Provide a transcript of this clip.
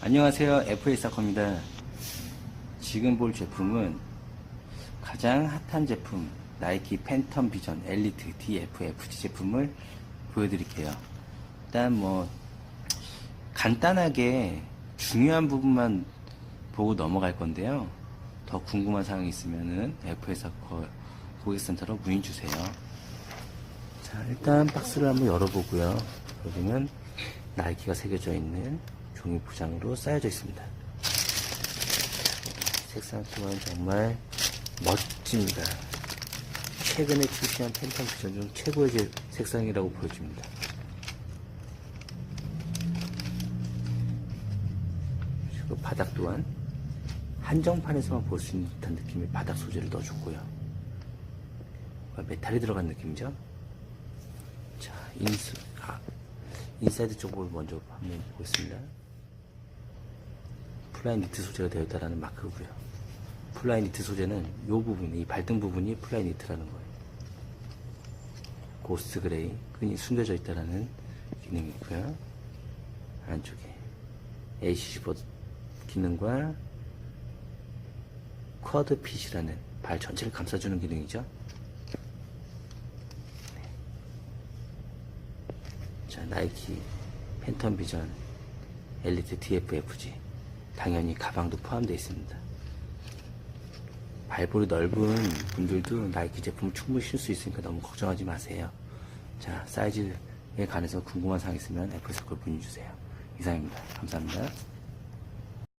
안녕하세요. FA사커입니다. 지금 볼 제품은 가장 핫한 제품 나이키 팬텀 비전 엘리트 DFFG 제품을 보여드릴게요. 일단 뭐 간단하게 중요한 부분만 보고 넘어갈 건데요. 더 궁금한 사항이 있으면은 FA사커 고객센터로 문의 주세요. 자, 일단 박스를 한번 열어보고요. 여기는 나이키가 새겨져 있는 종이 포장으로 쌓여져 있습니다. 색상 또한 정말 멋집니다. 최근에 출시한 팬텀 비전 중 최고의 제- 색상이라고 보여집니다. 그리고 바닥 또한 한정판에서만 볼 수 있는 듯한 느낌의 바닥 소재를 넣어줬고요. 메탈이 들어간 느낌이죠? 자, 인스, 아, 인사이드 쪽을 먼저 한번 보겠습니다. 플라이 니트 소재가 되어 있다는 마크고요. 플라이 니트 소재는 이 부분, 이 발등 부분이 플라이 니트라는 거예요. 고스트 그레이, 끈이 숨겨져 있다는 기능이 있고요. 안쪽에 AC 버 기능과 쿼드 핏이라는 발 전체를 감싸주는 기능이죠. 자, 나이키 팬텀 비전 엘리트 DFFG 당연히 가방도 포함되어 있습니다. 발볼이 넓은 분들도 나이키 제품 충분히 쉴 수 있으니까 너무 걱정하지 마세요. 자, 사이즈에 관해서 궁금한 사항 있으면 애플스콜 문의 주세요. 이상입니다. 감사합니다.